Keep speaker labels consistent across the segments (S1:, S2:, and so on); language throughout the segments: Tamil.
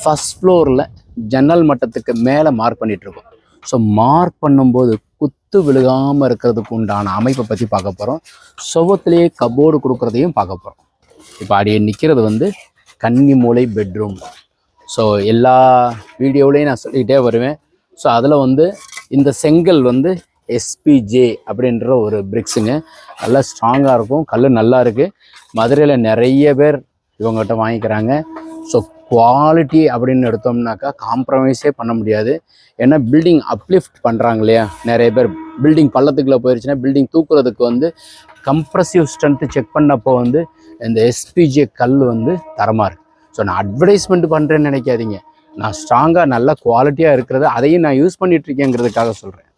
S1: ஃபஸ்ட் ஃப்ளோரில் ஜன்னல் மட்டத்துக்கு மேலே மார்க் பண்ணிகிட்ருக்கோம் ஸோ மார்க் பண்ணும்போது குத்து விழுகாமல் இருக்கிறதுக்கு உண்டான அமைப்பை பற்றி பார்க்க போகிறோம் சுவத்திலேயே கபோர்டு கொடுக்குறதையும் பார்க்க போகிறோம் இப்போ அடியே நிற்கிறது வந்து கன்னி மூளை பெட்ரூம் ஸோ எல்லா வீடியோவிலையும் நான் சொல்லிக்கிட்டே வருவேன். ஸோ அதில் வந்து இந்த செங்கல் வந்து எஸ்பிஜே அப்படின்ற ஒரு பிரிக்ஸுங்க நல்லா ஸ்ட்ராங்காக இருக்கும். கல் நல்லா இருக்குது மதுரையில் நிறைய பேர் இவங்ககிட்ட வாங்கிக்கிறாங்க. ஸோ குவாலிட்டி அப்படின்னு எடுத்தோம்னாக்கா காம்ப்ரமைஸே பண்ண முடியாது. ஏன்னா பில்டிங் அப்லிஃப்ட் பண்ணுறாங்க இல்லையா? நிறைய பேர் பில்டிங் பள்ளத்துக்குள்ளே போயிருச்சுன்னா பில்டிங் தூக்குறதுக்கு வந்து கம்ப்ரசிவ் ஸ்ட்ரென்த்து செக் பண்ணப்போ வந்து இந்த எஸ்பிஜே கல் வந்து தரமாக இருக்குது ஸோ நான் அட்வர்டைஸ்மெண்ட் பண்ணுறேன்னு நினைக்காதீங்க. நான் ஸ்ட்ராங்காக நல்ல குவாலிட்டியாக இருக்கிறது அதையும் நான் யூஸ் பண்ணிகிட்ருக்கேங்கிறதுக்காக சொல்கிறேன்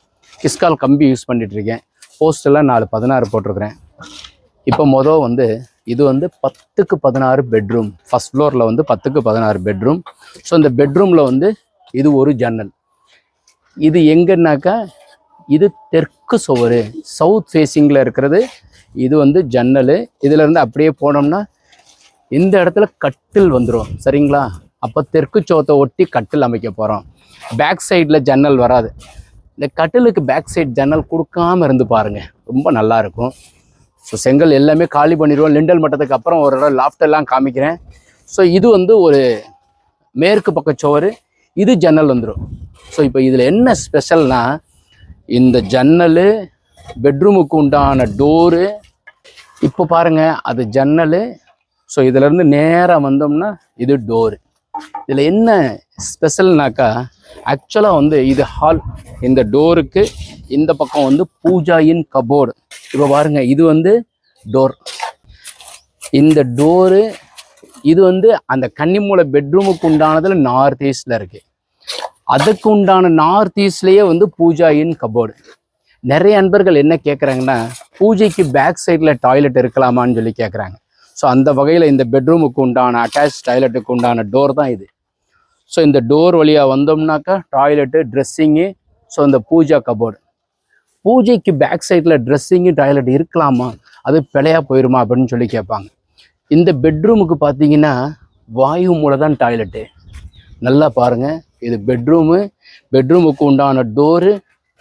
S1: கிஸ்கால் கம்பி யூஸ் பண்ணிகிட்ருக்கேன் இருக்கேன் போஸ்டெல்லாம் நாலு பதினாறு போட்டிருக்கிறேன். இப்போ மொதல் வந்து இது வந்து பத்துக்கு பதினாறு பெட்ரூம் ஃபர்ஸ்ட் ஃப்ளோரில் வந்து பத்துக்கு பதினாறு பெட்ரூம் ஸோ இந்த பெட்ரூமில் வந்து இது ஒரு ஜன்னல். இது எங்கன்னாக்கா இது தெற்கு சுவரு. சவுத் ஃபேஸிங்கில் இருக்கிறது இது வந்து ஜன்னல். இதிலேருந்து அப்படியே போனோம்னா இந்த இடத்துல கட்டில் வந்துடும் சரிங்களா? அப்போ தெற்கு சோத்தை ஒட்டி கட்டில் அமைக்க போகிறோம் பேக் சைடில் ஜன்னல் வராது. இந்த கட்டிலுக்கு பேக் சைடு ஜன்னல் கொடுக்காம இருந்து பாருங்கள் ரொம்ப நல்லா இருக்கும். ஸோ செங்கல் எல்லாமே காலி பண்ணிடுவோம். லிண்டல் மட்டத்துக்கு அப்புறம் ஒரு இடம் லாஃப்ட் எல்லாம் காமிக்கிறேன். ஸோ இது வந்து ஒரு மேற்கு பக்க சோறு இது ஜன்னல் வந்துடும் ஸோ இப்போ இதில் என்ன ஸ்பெஷல்னா இந்த ஜன்னல் பெட்ரூமுக்கு உண்டான டோரு இப்போ பாருங்கள் அது ஜன்னல். ஸோ இதுலேருந்து நேராக வந்தோம்னா இது டோரு இதில் என்ன ஸ்பெஷல்னாக்கா ஆக்சுவலாக வந்து இது ஹால் இந்த டோருக்கு இந்த பக்கம் வந்து பூஜா இன் கபோர்டு. இப்போ பாருங்க இது வந்து டோர். இந்த டோரு இது வந்து அந்த கன்னிமூலை பெட்ரூமுக்கு உண்டானதுல நார்த் ஈஸ்டில் இருக்குது அதுக்கு உண்டான நார்த் ஈஸ்ட்லேயே வந்து பூஜா இன் கபோர்டு. நிறைய அன்பர்கள் என்ன கேட்குறாங்கன்னா பூஜைக்கு பேக் சைடில் டாய்லெட் இருக்கலாமான்னு சொல்லி கேட்குறாங்க ஸோ அந்த வகையில் இந்த பெட்ரூமுக்கு உண்டான அட்டாச் டாய்லெட்டுக்கு உண்டான டோர் தான் இது. ஸோ இந்த டோர் வழியாக வந்தோம்னாக்கா டாய்லெட்டு ட்ரெஸ்ஸிங்கு ஸோ இந்த பூஜா கபோர்டு. பூஜைக்கு பேக் சைடில் ட்ரெஸ்ஸிங்கு டாய்லெட் இருக்கலாமா? அது பிழையாக போயிருமா அப்படின்னு சொல்லி கேட்பாங்க. இந்த பெட்ரூமுக்கு பார்த்தீங்கன்னா வாயு மூலை தான் டாய்லெட்டு நல்லா பாருங்கள் இது பெட்ரூமு பெட்ரூமுக்கு உண்டான டோரு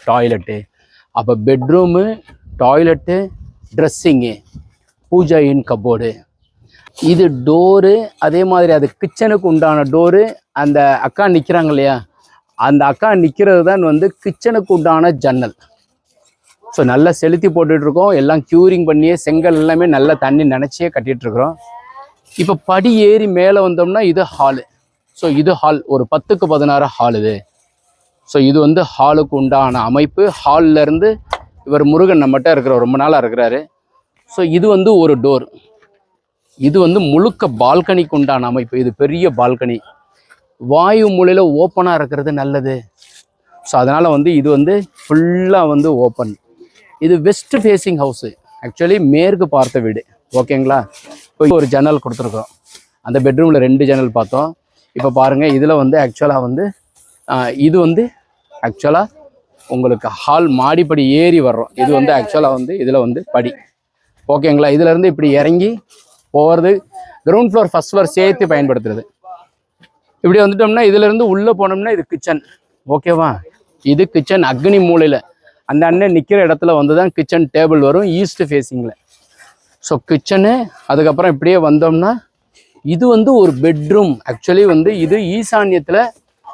S1: டாய்லெட்டு அப்போ பெட்ரூமு டாய்லெட்டு ட்ரெஸ்ஸிங்கு பூஜையின் கபோர்டு இது டோரு அதே மாதிரி அது கிச்சனுக்கு உண்டான டோரு அந்த அக்கா நிற்கிறாங்க இல்லையா? அந்த அக்கா நிற்கிறது தான் வந்து கிச்சனுக்கு உண்டான ஜன்னல். ஸோ நல்லா செலுத்தி போட்டுட்டு இருக்கோம் எல்லாம் க்யூரிங் பண்ணியே செங்கல் எல்லாமே நல்லா தண்ணி நினச்சியே கட்டிட்டு இருக்கிறோம் இப்போ படி ஏறி மேலே வந்தோம்னா இது ஹாலு ஸோ இது ஹால் ஒரு பத்துக்கு பதினாறு ஹால் இது. ஸோ இது வந்து ஹாலுக்கு உண்டான அமைப்பு. ஹால்லேருந்து இவர் முருகன் நம்மகிட்ட இருக்கிற ரொம்ப நாளாக இருக்கிறாரு. ஸோ இது வந்து ஒரு டோர் இது வந்து முழுக்க பால்கனிக்கு உண்டான அமைப்பு. இது பெரிய பால்கனி வாயு மூலையில் ஓப்பனாக இருக்கிறது நல்லது. ஸோ அதனால் வந்து இது வந்து ஃபுல்லாக வந்து ஓப்பன் இது வெஸ்ட் ஃபேஸிங் ஹவுஸு ஆக்சுவலி மேற்கு பார்த்த வீடு. ஓகேங்களா இப்போ ஒரு ஜன்னல் கொடுத்துருக்கோம் அந்த பெட்ரூமில் ரெண்டு ஜன்னல் பார்த்தோம். இப்போ பாருங்கள் இதில் வந்து ஆக்சுவலாக வந்து இது வந்து ஆக்சுவலாக உங்களுக்கு ஹால் மாடிப்படி ஏறி வர்றோம். இது வந்து ஆக்சுவலாக வந்து இதில் வந்து படி. ஓகேங்களா இதுலேருந்து இப்படி இறங்கி போகிறது கிரவுண்ட் ஃப்ளோர் ஃபர்ஸ்ட் ஃப்ளோர் சேர்த்து பயன்படுத்துறது. இப்படி வந்துட்டோம்னா இதுலேருந்து உள்ளே போனோம்னா இது கிச்சன் ஓகேவா இது கிச்சன் அக்னி மூலையில். அந்த அண்ணன் நிற்கிற இடத்துல வந்து தான் கிச்சன் டேபிள் வரும் ஈஸ்ட் ஃபேஸிங்கில் ஸோ கிச்சனு அதுக்கப்புறம் இப்படியே வந்தோம்னா இது வந்து ஒரு பெட்ரூம் ஆக்சுவலி வந்து இது ஈசான்யத்தில்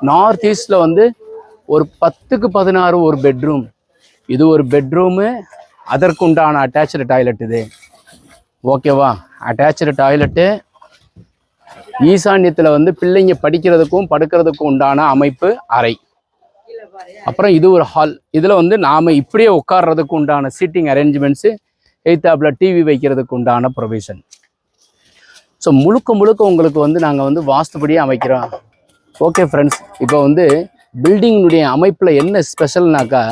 S1: நார்த் ஈஸ்டில் வந்து ஒரு பத்துக்கு பதினாறு ஒரு பெட்ரூம் இது ஒரு பெட்ரூமு அதற்கு உண்டான அட்டாச்சு டாய்லெட் இது. ஓகேவா அட்டாச்சு டாய்லெட்டு ஈசான்யத்தில் வந்து பிள்ளைங்க படிக்கிறதுக்கும் படுக்கிறதுக்கும் உண்டான அமைப்பு அறை. அப்புறம் இது ஒரு ஹால் இதில் வந்து நாம் இப்படியே உட்கார்றதுக்கு உண்டான சீட்டிங் அரேஞ்ச்மெண்ட்ஸு எய்த்தாப்பில் டிவி வைக்கிறதுக்கு உண்டான ப்ரொவிஷன் ஸோ முழுக்க முழுக்க உங்களுக்கு வந்து நாங்கள் வந்து வாஸ்துபடியே அமைக்கிறோம். ஓகே ஃப்ரெண்ட்ஸ் இப்போ வந்து பில்டிங்கினுடைய அமைப்பில் என்ன ஸ்பெஷல்னாக்கா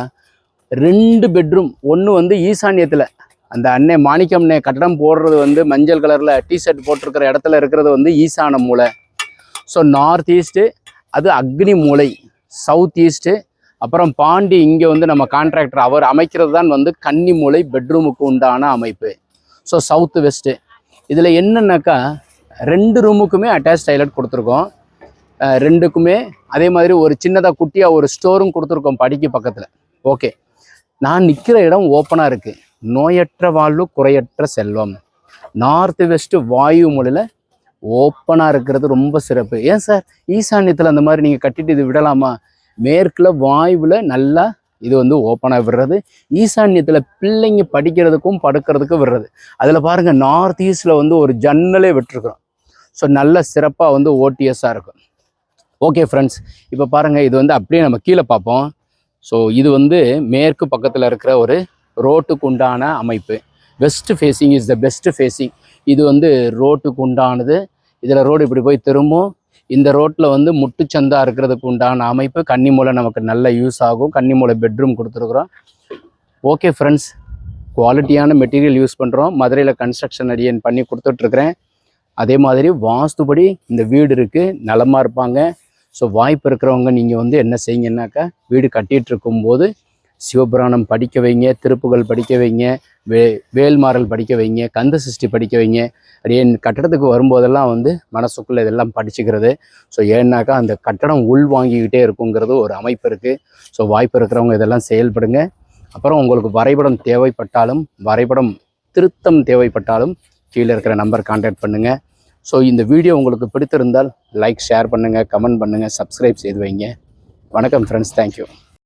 S1: ரெண்டு பெட்ரூம் ஒன்று வந்து ஈசான்யத்தில். அந்த அன்னை மாணிக்கம்னே கட்டடம் போடுறது வந்து மஞ்சள் கலரில் டிஷர்ட் போட்டிருக்கிற இடத்துல இருக்கிறது வந்து ஈசான மூலை ஸோ நார்த் ஈஸ்ட்டு அது அக்னி மூலை சவுத் ஈஸ்ட்டு அப்புறம் பாண்டி இங்கே வந்து நம்ம கான்ட்ராக்டர் அவர் அமைக்கிறது தான் வந்து கன்னி மூலை பெட்ரூமுக்கு உண்டான அமைப்பு. ஸோ சவுத்து வெஸ்ட்டு இதில் என்னென்னாக்கா ரெண்டு ரூமுக்குமே அட்டாச் டைலட் கொடுத்துருக்கோம். ரெண்டுக்குமே அதே மாதிரி ஒரு சின்னதாக குட்டியாக ஒரு ஸ்டோரும் கொடுத்துருக்கோம் படிக்கு பக்கத்தில். ஓகே நான் நிற்கிற இடம் ஓப்பனாக இருக்குது நோயற்ற வாழ்வு குறையற்ற செல்வம். நார்த் வெஸ்ட்டு வாயு மொழியில் ஓப்பனாக இருக்கிறது ரொம்ப சிறப்பு. ஏன் சார்? ஈசான்யத்தில் அந்த மாதிரி நீங்கள் கட்டிட்டு இது விடலாமா? மேற்கில் வாயுவில் நல்லா இது வந்து ஓப்பனாக விடுறது. ஈசான்யத்தில் பிள்ளைங்க படிக்கிறதுக்கும் படுக்கிறதுக்கும் விடுறது. அதில் பாருங்கள் நார்த் ஈஸ்டில் வந்து ஒரு ஜன்னலே விட்டுருக்குறோம். ஸோ நல்ல சிறப்பாக வந்து ஓடிஎஸ்ஸாக இருக்கும். ஓகே ஃப்ரெண்ட்ஸ் இப்போ பாருங்கள் இது வந்து அப்படியே நம்ம கீழே பார்ப்போம். ஸோ இது வந்து மேற்கு பக்கத்தில் இருக்கிற ஒரு ரோட்டுக்கு உண்டான அமைப்பு. West facing is the best facing இது வந்து ரோட்டுக்கு உண்டானது. இதில் ரோடு இப்படி போய் திரும்பும். இந்த ரோட்டில் வந்து முட்டுச்சந்தா இருக்கிறதுக்கு உண்டான அமைப்பு கன்னிமூலை நமக்கு நல்ல யூஸ் ஆகும். கன்னிமூலை பெட்ரூம் கொடுத்துருக்குறோம். ஓகே ஃப்ரெண்ட்ஸ் குவாலிட்டியான மெட்டீரியல் யூஸ் பண்ணுறோம் மதுரையில் கன்ஸ்ட்ரக்ஷன் அடியன் பண்ணி கொடுத்துட்ருக்குறேன். அதே மாதிரி வாஸ்துபடி இந்த வீடு இருக்குது நலமாக இருப்பாங்க. ஸோ வாய்ப்பு இருக்கிறவங்க நீங்கள் வந்து என்ன செய்யுங்கன்னாக்கா வீடு கட்டிகிட்டு இருக்கும்போது சிவபுராணம் படிக்க வைங்க திருப்புகள் படிக்க வைங்க வே வேல்மாறல் படிக்க வைங்க கந்த சஷ்டி படிக்க வைங்க. அப்படியே கட்டடத்துக்கு வரும்போதெல்லாம் வந்து மனசுக்குள்ளே இதெல்லாம் படிச்சுக்கிறது. ஸோ ஏன்னாக்கா அந்த கட்டடம் உள் வாங்கிக்கிட்டே இருக்குங்கிறது ஒரு அமைப்பு இருக்குது ஸோ வாய்ப்பு இருக்கிறவங்க இதெல்லாம் செயல்படுங்க. அப்புறம் உங்களுக்கு வரைபடம் தேவைப்பட்டாலும் வரைபடம் திருத்தம் தேவைப்பட்டாலும் கீழே இருக்கிற நம்பர் கான்டாக்ட் பண்ணுங்கள் ஸோ இந்த வீடியோ உங்களுக்கு பிடித்திருந்தால் லைக் ஷேர் பண்ணுங்கள் கமெண்ட் பண்ணுங்கள் சப்ஸ்கிரைப் செய்து வைங்க. வணக்கம் ஃப்ரெண்ட்ஸ் தேங்க்யூ